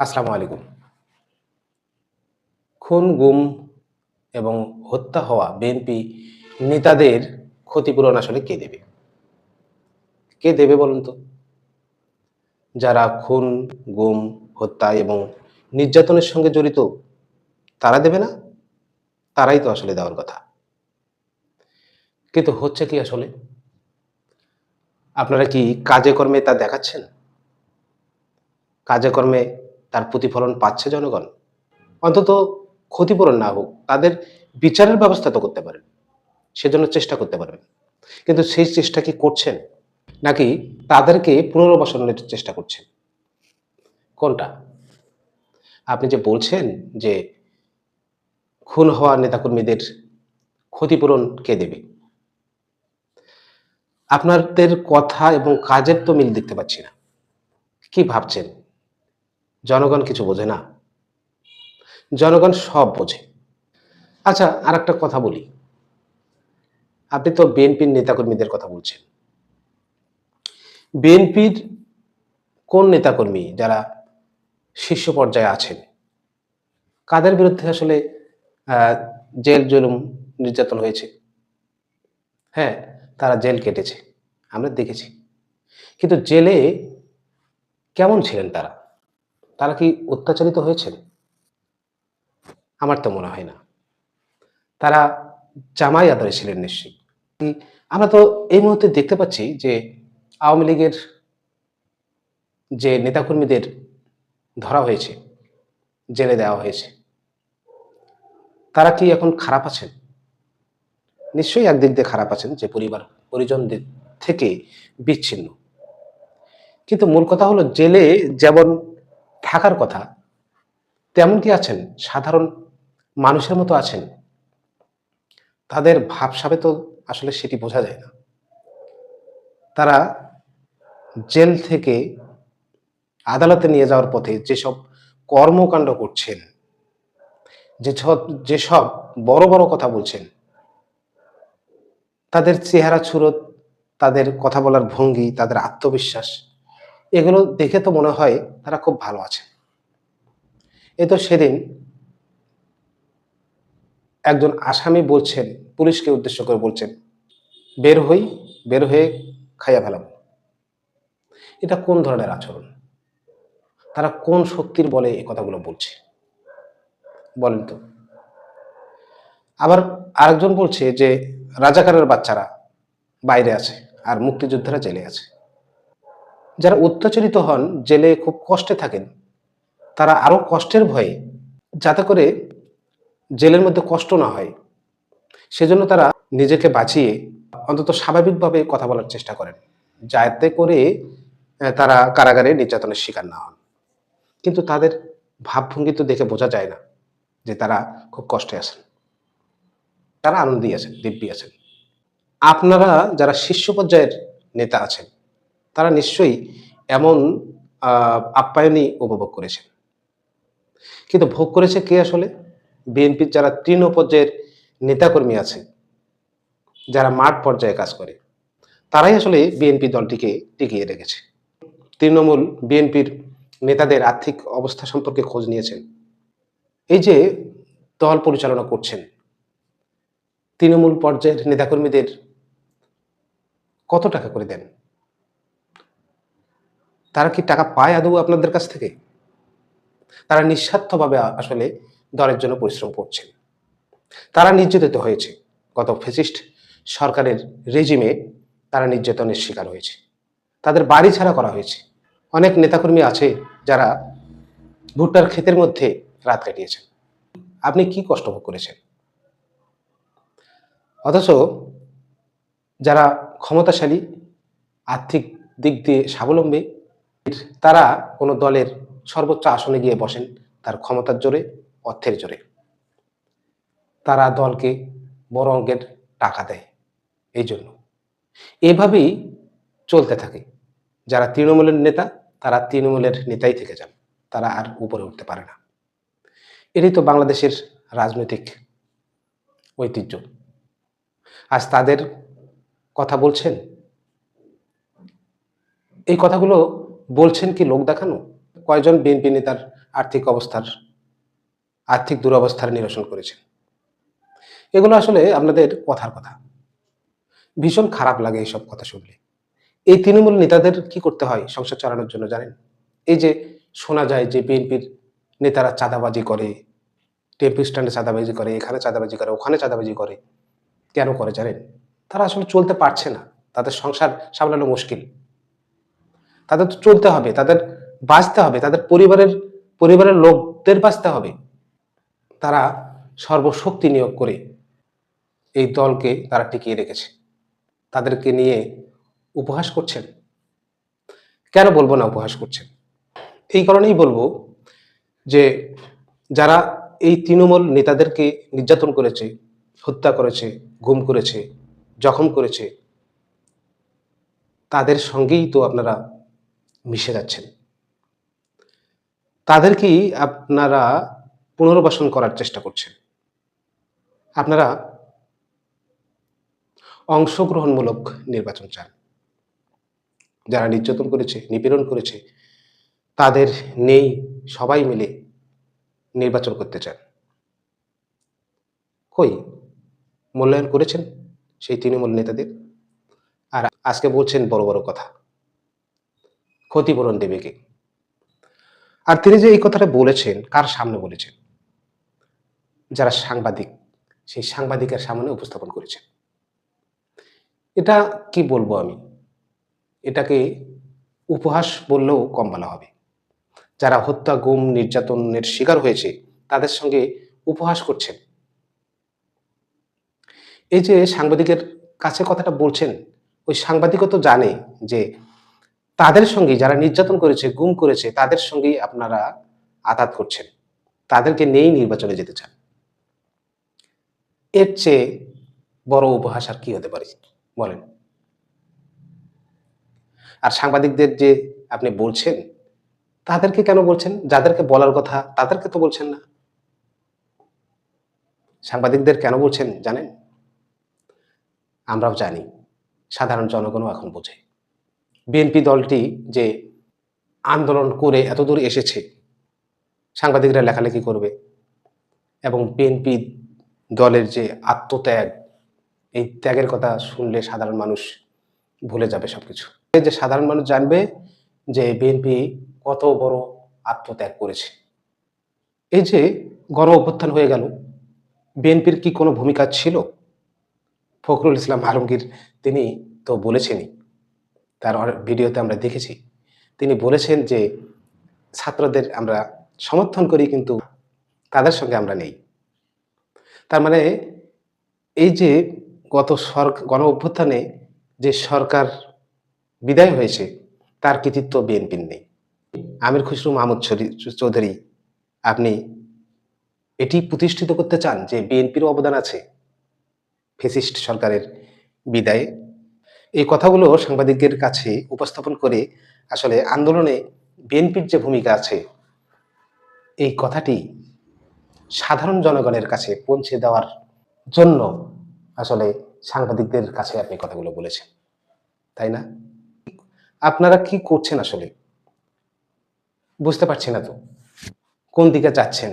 আসসালামু আলাইকুম। খুন, গুম এবং হত্যা হওয়া বিএনপি নেতাদের ক্ষতিপূরণ আসলে কে দেবে? কে দেবে বলুন তো? যারা খুন, গুম, হত্যা এবং নির্যাতনের সঙ্গে জড়িত, তারা দেবে না? তারাই তো আসলে দেওয়ার কথা। কিন্তু হচ্ছে কি আসলে? আপনারা কি কাজে কর্মে তা দেখাচ্ছেন? কাজে কর্মে তার প্রতিফলন পাচ্ছে জনগণ? অন্তত ক্ষতিপূরণ না হোক, তাদের বিচারের ব্যবস্থা তো করতে পারেন। সেজন্য চেষ্টা করতে পারবেন। কিন্তু সেই চেষ্টা কি করছেন? নাকি তাদেরকে পুনর্বাসনের চেষ্টা করছেন? কোনটা? আপনি যে বলছেন যে খুন হওয়া নেতাকর্মীদের ক্ষতিপূরণ কে দেবে? আপনাদের কথা এবং কাজের তো মিল দেখতে পাচ্ছি না। কি ভাবছেন? জনগণ কিছু বোঝে না। জনগণ সব বোঝে। আচ্ছা আর একটা কথা বলি। আপনি তো বিএনপির নেতাকর্মীদের কথা বলছেন। বিএনপির কোন নেতাকর্মী যারা শীর্ষ পর্যায়ে আছেন, কাদের বিরুদ্ধে আসলে জেল জুলুম নির্যাতন হয়েছে? হ্যাঁ তারা জেল কেটেছে। আমরা দেখেছি। কিন্তু জেলে কেমন ছিলেন তারা? তারা কি অত্যাচারিত হয়েছেন? আমার তো মনে হয় না। তারা জামাই আদরে ছিলেন নিশ্চয়ই আমরা তো এই মুহূর্তে দেখতে পাচ্ছি যে আওয়ামী লীগের যে নেতাকর্মীদের ধরা হয়েছে, জেলে দেওয়া হয়েছে, তারা কি এখন খারাপ আছেন? নিশ্চয়ই একদিক দিয়ে খারাপ আছেন যে পরিবার, পরিজনদের থেকে বিচ্ছিন্ন। কিন্তু মূল কথা হলো জেলে যেমন থাকার কথা তেমন কি আছেন, সাধারণ মানুষের মতো আছেন। তাদের ভাবসাবে তো আসলে সেটি বোঝা যায় না। তারা জেল থেকে আদালতে নিয়ে যাওয়ার পথে যেসব কর্মকাণ্ড করছেন, যেসব যেসব বড় বড় কথা বলছেন, তাদের চেহারা ছুরত, তাদের কথা বলার ভঙ্গি, তাদের আত্মবিশ্বাস এগুলো দেখে তো মনে হয় তারা খুব ভালো আছে। এ তো সেদিন একজন আসামি বলছেন, পুলিশকে উদ্দেশ্য করে বলছেন, বের হই, বের হয়ে খাইয়া ফেলাম। এটা কোন ধরনের আচরণ? তারা কোন শক্তির বলে এই কথাগুলো বলছে? বলেন তো। আবার আরেকজন বলছে যে, রাজাকারের বাচ্চারা বাইরে আছে আর মুক্তিযোদ্ধারা জেলে আছে। যারা অত্যাচারিত হন, জেলে খুব কষ্টে থাকেন, তারা আরও কষ্টের ভয়ে যাতে করে জেলের মধ্যে কষ্ট না হয়। সেজন্য তারা নিজেকে বাঁচিয়ে অন্তত স্বাভাবিকভাবে কথা বলার চেষ্টা করেন, যাতে করে তারা কারাগারে নির্যাতনের শিকার না হন। কিন্তু তাদের ভাবভঙ্গি তো দেখে বোঝা যায় না যে তারা খুব কষ্টে আছেন। তারা আনন্দেই আছেন, দিব্যি আছেন। আপনারা যারা শীর্ষ পর্যায়ের নেতা আছেন তারা নিশ্চয়ই এমন আপ্যায়নই উপভোগ করেছেন কিন্তু ভোগ করেছে কে আসলে? বিএনপির যারা তৃণ পর্যায়ের নেতাকর্মী আছে, যারা মাঠ পর্যায়ে কাজ করে, তারাই আসলে বিএনপি দলটিকে টিকিয়ে রেখেছে। তৃণমূল বিএনপির নেতাদের আর্থিক অবস্থা সম্পর্কে খোঁজ নিয়েছেন। এই যে দল পরিচালনা করছেন, তৃণমূল পর্যায়ের নেতাকর্মীদের কত টাকা করে দেন? তারা কি টাকা পায় আদৌ আপনাদের কাছ থেকে? তারা নিঃস্বার্থভাবে আসলে দলের জন্য পরিশ্রম করছেন তারা নির্যাতিত হয়েছে। গত ফেসিস্ট সরকারের রেজিমে তারা নির্যাতনের শিকার হয়েছে। তাদের বাড়ি ছাড়া করা হয়েছে। অনেক নেতাকর্মী আছে যারা ভুট্টার ক্ষেতের মধ্যে রাত কাটিয়েছেন। আপনি কি কষ্ট ভোগ করেছেন? অথচ যারা ক্ষমতাশালী, আর্থিক দিক দিয়ে স্বাবলম্বী তারা কোনো দলের সর্বোচ্চ আসনে গিয়ে বসেন, তার ক্ষমতার জোরে, অর্থের জোরে। তারা দলকে বড় অঙ্কের টাকা দেয়, এই জন্য। এভাবেই চলতে থাকে। যারা তৃণমূলের নেতা, তারা তৃণমূলের নেতাই থেকে যান। তারা আর উপরে উঠতে পারে না। এটাই তো বাংলাদেশের রাজনৈতিক ঐতিহ্য। আজ তাদের কথা বলছেন? এই কথাগুলো বলছেন কি লোক দেখানো? কয়জন বিএনপি নেতার আর্থিক অবস্থার, আর্থিক দুরবস্থার নিরসন করেছেন? এগুলো আসলে আপনাদের কথার কথা। ভীষণ খারাপ লাগে এইসব কথা শুনলে। এই তৃণমূল নেতাদের কি করতে হয় সংসার চালানোর জন্য জানেন? এই যে শোনা যায় যে বিএনপির নেতারা চাঁদাবাজি করে, টেম্পু স্ট্যান্ডে চাঁদাবাজি করে, এখানে চাঁদাবাজি করে, ওখানে চাঁদাবাজি করে, কেন করে জানেন? তারা আসলে চলতে পারছে না। তাদের সংসার সামলানো মুশকিল। তাদের তো চলতে হবে, তাদের বাঁচতে হবে, তাদের পরিবারের পরিবারের লোকদের বাঁচতে হবে। তারা সর্বশক্তি নিয়োগ করে এই দলকে তারা টিকিয়ে রেখেছে। তাদেরকে নিয়ে উপহাস করছেন। কেন বলব না উপহাস করছেন? এই কারণেই বলব যে যারা এই তৃণমূল নেতাদেরকে নির্যাতন করেছে, হত্যা করেছে, গুম করেছে, জখম করেছে, তাদের সঙ্গেই তো আপনারা মিশে যাচ্ছেন। তাদেরকেই আপনারা পুনর্বাসন করার চেষ্টা করছেন। আপনারা অংশগ্রহণমূলক নির্বাচন চান। যারা নির্যাতন করেছে, নিপীড়ন করেছে, তাদের নেই, সবাই মিলে নির্বাচন করতে চান। কই? মূল্যায়ন করেছেন সেই তৃণমূল নেতাদের? আর আজকে বলছেন বড় বড় কথা। ক্ষতিপূরণ দেবে কে? আর তিনি যে এই কথাটা বলেছেন, কার সামনে বলেছেন? যারা সাংবাদিক, সেই সাংবাদিকের সামনে উপস্থাপন করেছেন। এটা কি বলব আমি? এটাকে উপহাস বললেও কম বলা হবে। যারা হত্যা, গুম, নির্যাতনের শিকার হয়েছে, তাদের সঙ্গে উপহাস করছেন। এই যে সাংবাদিকের কাছে কথাটা বলছেন, ওই সাংবাদিকও তো জানে যে তাদের সঙ্গে যারা নির্যাতন করেছে, গুম করেছে, তাদের সঙ্গেই আপনারা আঘাত করছেন। তাদেরকে নিয়েই নির্বাচনে যেতে চান। এর চেয়ে বড় উপহাস আর কি হতে পারে, বলেন? আর সাংবাদিকদের যে আপনি বলছেন, তাদেরকে কেন বলছেন? যাদেরকে বলার কথা, তাদেরকে তো বলছেন না। সাংবাদিকদের কেন বলছেন, জানেন? আমরাও জানি, সাধারণ জনগণও এখন বোঝে। বিএনপি দলটি যে আন্দোলন করে এতদূর এসেছে, সাংবাদিকরা লেখালেখি করবে এবং বিএনপি দলের যে আত্মত্যাগ, এই ত্যাগের কথা শুনলে সাধারণ মানুষ ভুলে যাবে সবকিছু। এই যে সাধারণ মানুষ জানবে যে বিএনপি কত বড় আত্মত্যাগ করেছে। এই যে গণ অভ্যুত্থান হয়ে গেল বিএনপির কি কোনো ভূমিকা ছিল? ফখরুল ইসলাম আলমগীর তিনি তো বলেছেনই। তার ভিডিওতে আমরা দেখেছি। তিনি বলেছেন যে, ছাত্রদের আমরা সমর্থন করি কিন্তু তাদের সঙ্গে আমরা নেই। তার মানে এই যে গত সরকার গণ অভ্যুত্থানে যে সরকার বিদায় হয়েছে, তার কৃতিত্ব বিএনপির নেই। আমির খুসরু মাহমুদ চৌধুরী, আপনি এটি প্রতিষ্ঠিত করতে চান যে বিএনপির অবদান আছে? ফেসিস্ট সরকারের বিদায়ে এই কথাগুলো সাংবাদিকদের কাছে উপস্থাপন করে আসলে আন্দোলনে বিএনপির যে ভূমিকা আছে, এই কথাটি সাধারণ জনগণের কাছে পৌঁছে দেওয়ার জন্য আসলে সাংবাদিকদের কাছে আপনি কথাগুলো বলেছেন, তাই না? আপনারা কি করছেন আসলে? বুঝতে পারছি না তো। কোন দিকে যাচ্ছেন?